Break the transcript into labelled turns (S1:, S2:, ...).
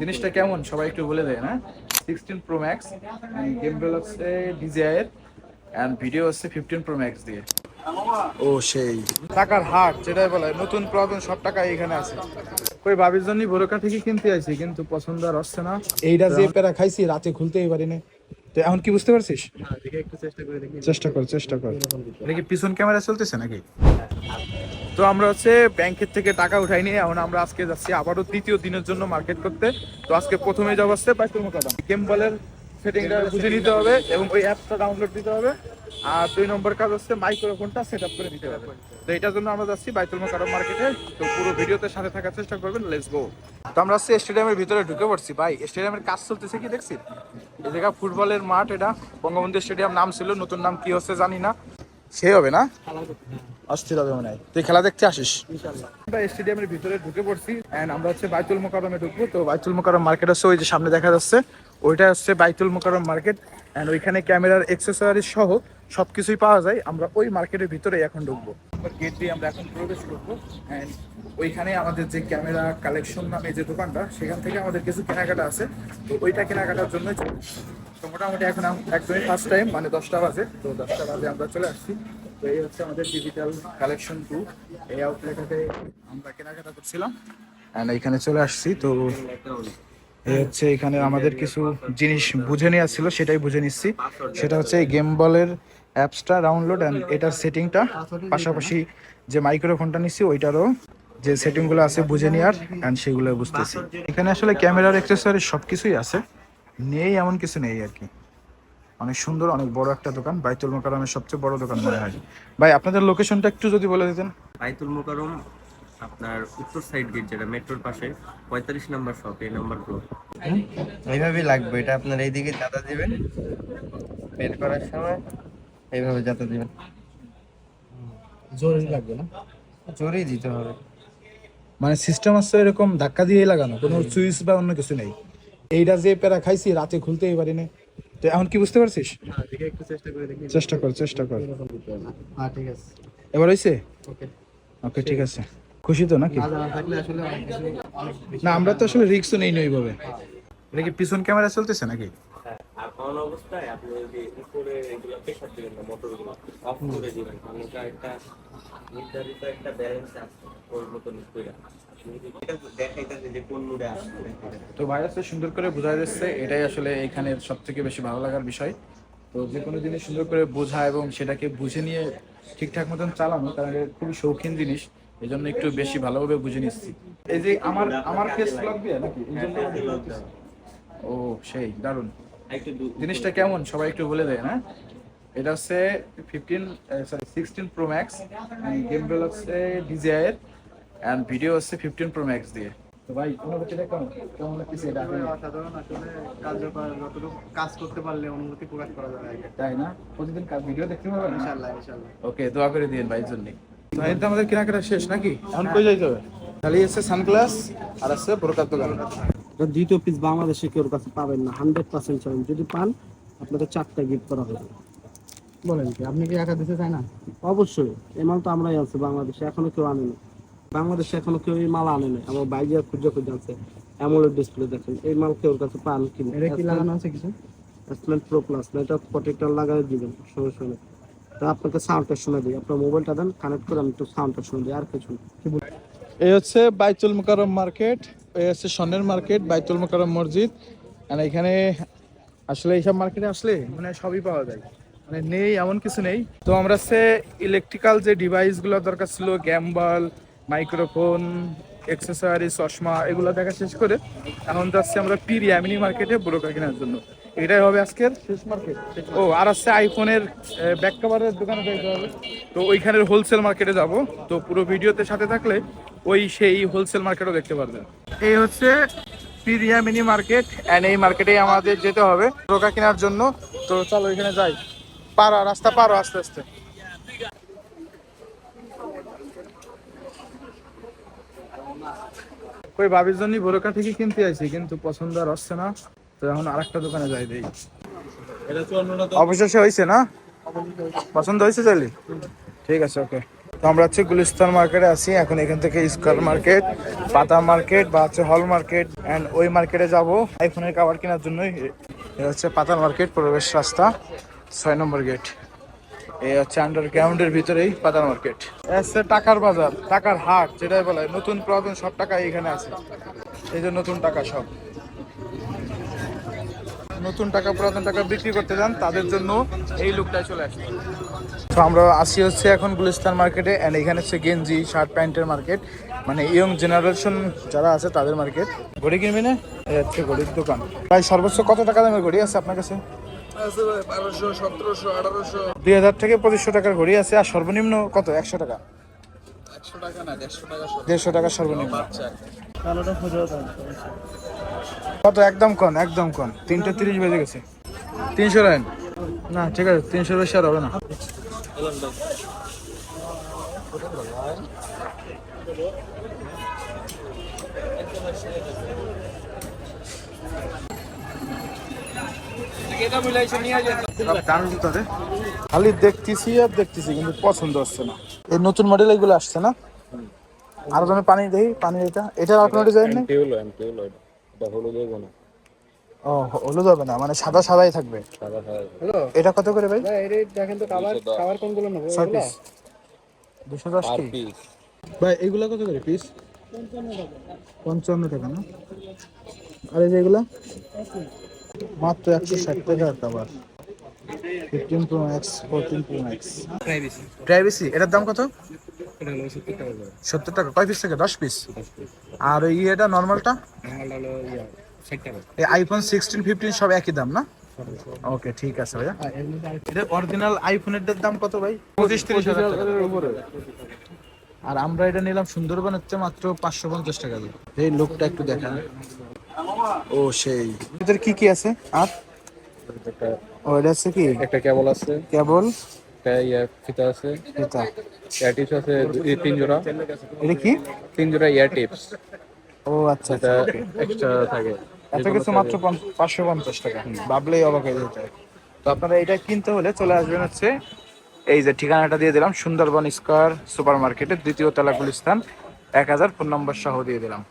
S1: জিনিসটা কেমন? সবাই একটু বলে দেয় না sixteen pro max gimbal হচ্ছে ডিজিআইয়ের অ্যান্ড ভিডিও হচ্ছে ফিফটিন প্রো ম্যাক্স দিয়ে। ও সেই। টাকার হাট যেটাই বলে নতুন পুরাতন সব টাকা এখানে আছে। কই ভাবির জন্য বোরকা থেকে কিনতে আইছি কিন্তু পছন্দ আর আসছে না। এইটা যে পেরা খাইছি রাতে খুলতেই পারি না তো এখন কি বুঝতে পারছিস? চেষ্টা কর চেষ্টা কর এটা কি পিছন ক্যামেরা চলতেছে নাকি? তো আমরা হচ্ছে ব্যাংকের থেকে টাকা উঠাই নিয়ে এখন আমরা আজকে যাচ্ছি আবারও তৃতীয় দিনের জন্য মার্কেট করতে। তো আজকে প্রথমে যাব হচ্ছে বাইতুল মোকাদম গেম বলের সেটিংটা বুঝে নিতে হবে এবং ওই অ্যাপটা ডাউনলোড দিতে হবে। আর দুই নম্বর কাজ হচ্ছে মাইক্রোফোনটা সেট আপ করে নিতে হবে। তো এটার জন্য আমরা যাচ্ছি বাইতুল মোকাদম মার্কেটে। তো পুরো ভিডিওতে সাথে থাকার চেষ্টা করবেন লেটস গো তো আমরা হচ্ছে স্টেডিয়ামের ভিতরে ঢুকে পড়ছি। ভাই, স্টেডিয়ামের কাজ চলতেছে কি দেখছি? এই ফুটবলের মাঠ এটা। বঙ্গবন্ধু স্টেডিয়াম নাম ছিল, নতুন নাম কি হচ্ছে জানি না। সে হবে না? অস্থির হবে মনে হয়। তুই খেলা দেখতে আসিস? আমরা স্টেডিয়ামের ভিতরে ঢুকে পড়ছি এন্ড আমরা হচ্ছে বাইতুল মোকারমে ঢুকবো। তো বাইতুল মোকারম মার্কেট হচ্ছে ওই যে সামনে দেখা যাচ্ছে। ওইটা হচ্ছে বাইতুল মোকারম মার্কেট এন্ড ওইখানে ক্যামেরার এক্সেসরিজ সহ সবকিছুই পাওয়া যায়। আমরা ওই মার্কেটের ভিতরে এখন ঢুকবো। গেট আমরা এখন প্রবেশ করব এন্ড ওইখানে আমাদের যে ক্যামেরা কালেকশন নামে যে দোকানটা, সেখান থেকে আমাদের কিছু কেনাকাটা আছে। তো ওইটা কেনাকাটার জন্য তো মোটামুটি এখন একদমই ফার্স্ট টাইম মানে দশটা বাজে। তো দশটা বাজে আমরা চলে আসছি। এই হচ্ছে আমাদের ডিজিটাল কালেকশন টু এই আউটলেটে আমরা কেনাকাটা করছিলাম। অ্যান্ড এখানে চলে আসছি। তো এই হচ্ছে এখানে আমাদের কিছু জিনিস বুঝে নেওয়া ছিল, সেটাই বুঝে নিচ্ছি। সেটা হচ্ছে এই গেম বলের অ্যাপসটা ডাউনলোড অ্যান্ড এটার সেটিংটা পাশাপাশি যে মাইক্রোফোনটা নিচ্ছি, ওইটারও যে সেটিংগুলো আছে বুঝে নেওয়ার অ্যান্ড সেগুলো বুঝতেছি। এখানে আসলে ক্যামেরার অ্যাক্সেসরি সব কিছুই আছে। নেই এমন কিছু নেই আর কি। অনেক সুন্দর অনেক বড় একটা দোকান। বাইতুল মোকারমের সবচেয়ে বড় দোকান মনে হয়। ভাই আপনাদের লোকেশনটা একটু যদি বলে দিতেন।
S2: বাইতুল মোকারম আপনার উত্তর সাইড গেট যেটা মেট্রোর পাশে পঁয়তাল্লিশ নাম্বার শপ এই নাম্বার ফ্লোর এইভাবেই লাগবে এটা আপনার এইদিকে জাতা দিবেন। বের করার সময় এইভাবে জাতা দিবেন।
S1: জরুরি লাগবে না?
S2: জোরেই দিতে হবে।
S1: মানে সিস্টেম আছে এরকম ধাক্কা দিয়ে লাগানো কোনো সুইচ বা অন্য কিছু নেই। এইটা যে প্যারা খাইছি রাতে খুলতেই পারি না তো এখন কি বুঝতে পারছিস?
S2: চেষ্টা করে দেখি।
S1: চেষ্টা কর চেষ্টা কর।
S2: হ্যাঁ
S1: এবার হয়েছে
S2: ওকে।
S1: ঠিক আছে। খুশি তো নাকি?
S2: না
S1: আমরা তো আসলে রিক্সও নেই নই ভাবে এটা কি পিছন ক্যামেরা চলতেছে নাকি?
S2: হ্যাঁ, অন অবস্থায় আপনি যদি উপরে এগুলো প্রেশার দিবেন না মোটরগুলো অফ করে দিবেন একটা নির্ধারিত একটা ব্যালেন্স আছে ওর মতন করে
S1: তো সুন্দর করে বোঝা যাচ্ছে এটাই আসলে এখানে সব থেকে বেশি ভালো লাগার বিষয়। তো যে কোনো জিনিস সুন্দর করে বোঝা এবং সেটাকে বুঝে নিয়ে ঠিকঠাক মতন চালানো কারণ এটা খুবই শৌখিন জিনিস এই জন্য একটু বেশি ভালোভাবে বুঝে নিচ্ছি। এই যে আমার আমার কেস লাগবে নাকি? এই জন্য ও সেই দারুণ। জিনিসটা কেমন? সবাই একটু বলে দেয় না এটা হচ্ছে fifteen sorry sixteen pro max gimbal হচ্ছে ডিজিআইয়ের অ্যান্ড ভিডিও হচ্ছে ফিফটিন প্রো ম্যাক্স দিয়ে। তো ভাই অনুভূতিটা কেমন? কেমন লাগতেছে এটা?
S3: অসাধারণ আসলে কার্যকর যতটুকু কাজ করতে পারলে অনুভূতি প্রকাশ করা যাবে
S1: তাই না? প্রতিদিন ভিডিও দেখতে পাবেন ওকে দোয়া করে দিন জন্য। তো আমাদের কেনাকাটা শেষ নাকি? এখন কই যাইতে হবে? খালি আছে সানগ্লাস আর আছে বোরকার দোকান।
S4: দ্বিতীয় পিস বাংলাদেশে কেউ কাছে পাবেন না হান্ড্রেড পার্সেন্ট চাবেন যদি পান আপনাদের চারটা গিফট করা হবে।
S3: বলেন কি আপনি কি একা দিতে চাই না?
S4: অবশ্যই এই মাল তো আমরাই আছি বাংলাদেশে এখনও কেউ আনে না বাংলাদেশে এখনও কেউ এই মাল আনে না আমার বাইরে খুঁজে খুঁজে আছে অ্যামোলেড ডিসপ্লে দেখেন এই মাল কেউ কাছে পান কিনা?
S3: এটা কি লাগানো আছে কিছু?
S4: এসপ্লেন প্রো প্লাস না এটা প্রোটেক্টর লাগাই দিবেন সঙ্গে সঙ্গে তা আপনাকে সাউন্ডটা শুনে দিই আপনার মোবাইলটা দেন কানেক্ট করে আমি একটু সাউন্ডটা শুনে দিই আর কিছু না।
S1: এই হচ্ছে বাইতুল মোকারম মার্কেট, এই হচ্ছে স্বর্ণের মার্কেট, বাইতুল মোকারম মসজিদ। আর এখানে আসলে এইসব মার্কেটে আসলে মানে সবই পাওয়া যায়। মানে নেই, এমন কিছু নেই। তো আমরা হচ্ছে ইলেকট্রিক্যাল যে ডিভাইসগুলো দরকার ছিল গ্যাম্বল মাইক্রোফোন এক্সেসরি চশমা, এগুলো দেখা শেষ করে এখন যাচ্ছি আমরা পি রিয়ামিনি মার্কেটে ব্রোকার কেনার জন্য। এটাই হবে আজকের। শেষ মার্কেট ও, আর আছে আইফোনের ব্যাক কভারের দোকানে যাইতে হবে। তো ওইখানের হোলসেল মার্কেটে যাব। তো পুরো ভিডিওতে সাথে থাকলে ওই সেই হোলসেল মার্কেটও দেখতে পারবেন। এই হচ্ছে পিরিয়া মিনি মার্কেট অ্যান্ড এই মার্কেটেই আমাদের যেতে হবে রোকা কেনার জন্য। তো চলো এখানে যাই। পারো, রাস্তা পারো আস্তে আস্তে। কই, ভাবির জন্য বোরকা থেকে কিনতে আইছি, কিন্তু পছন্দ আর আসছে না। তো এখন আরেকটা দোকানে যাই দেই অবশেষে হয়েছে না? পছন্দ হয়েছে চাইলে? ঠিক আছে ওকে তো আমরা হচ্ছে গুলিস্তান মার্কেটে আছি। এখন এখান থেকে স্কোয়ার মার্কেট পাতা মার্কেট বা হচ্ছে হল মার্কেট অ্যান্ড ওই মার্কেটে যাব। আইফোনের কাভার কেনার জন্যই। এ হচ্ছে পাতা মার্কেট প্রবেশ রাস্তা ছয় নম্বর গেট এই হচ্ছে আন্ডারগ্রাউন্ডের ভিতরেই পাতার মার্কেট। হচ্ছে টাকার বাজার টাকার হাট যেটাই বলে নতুন পুরাতন সব টাকা এখানে আছে। এই যে নতুন টাকা সব। নতুন টাকা পুরাতন টাকা বিক্রি করতে যান তাদের জন্য এই লুকটাই চলে আসছে তো আমরা আসি হচ্ছে এখন গুলিস্তান মার্কেটে অ্যান্ড এখানে হচ্ছে গেঞ্জি শার্ট প্যান্টের মার্কেট মানে ইয়ং জেনারেশন যারা আছে তাদের মার্কেট ঘড়ি কিনবি না এই হচ্ছে ঘড়ির দোকান। ভাই সর্বোচ্চ কত টাকা দামের ঘড়ি আছে আপনার কাছে? দুই হাজার থেকে পঁচিশশো টাকার ঘড়ি আছে আর সর্বনিম্ন কত? একশো টাকা। দেড়শো টাকা সর্বনিম্ন? কত? একদম কন একদম কন তিনটে তিরিশ বেজে গেছে। তিনশো রাইন? না ঠিক আছে তিনশোর বেশি আর হবে না। খালি দেখতেছি আর দেখতেছি কিন্তু পছন্দ হচ্ছে না। এই নতুন মডেল এগুলো আসছে না? আরও দামে পানি দেখি পানি এটা। এটার আর কোনো ডিজাইন নেই?
S5: হলো হলো এটা। এটা হলুদ হইব না।
S1: ও হলুদ হবে না মানে সাদা সাদাই থাকবে।
S5: সাদা সাদা
S1: এটা কত করে ভাই?
S3: দেখেন তো কাভার কাভার কোনগুলো নেব
S1: ছয় পিস দুশো দশ
S5: পার
S1: কি? ভাই এগুলা কত করে পিস পঞ্চান্ন টাকা। না? আর এই যে এগুলা? মাত্র একশো ষাট টাকা cover fifteen pro max fourteen pro max privacy এটার দাম কত?
S5: সত্তর টাকা
S1: কয় পিস থেকে? দশ পিস আর ওই ইয়েটা নর্মালটা এই আইফোন সিক্সটিন ফিফটিন সব একই দাম না? ওকে ঠিক আছে ভাইয়া। এটা অরিজিনাল আইফোনের দাম কত ভাই? পঁচিশ তিরিশ হাজার উপরে। আর আমরা এটা নিলাম সুন্দরবন হচ্ছে মাত্র পাঁচশো পঞ্চাশ টাকা দিয়ে। এই লোকটা একটু দেখা ও সেই। এদের কি কি আছে? আর? ও এটা আছে কি?
S5: একটা কেবল আছে।
S1: কেবল।
S5: ফিতা আছে। টিপস আছে এই তিন জোড়া।
S1: এটা কি?
S5: তিন জোড়া ইয়ার টিপস।
S1: ও আচ্ছা
S5: এটা
S1: আচ্ছা
S5: এক্সট্রা থাকে।
S1: এত কিছু মাত্র পাঁচশো পঞ্চাশ টাকা। ভাবলেই অবাক হয়ে যেতে তো আপনারা এটা কিনতে হলে চলে আসবেন হচ্ছে এই যে ঠিকানাটা দিয়ে দিলাম সুন্দরবন স্কোয়ার সুপার মার্কেটের দ্বিতীয় তলা গুলিস্তান এক হাজার ফোন নম্বর সহ দিয়ে দিলাম।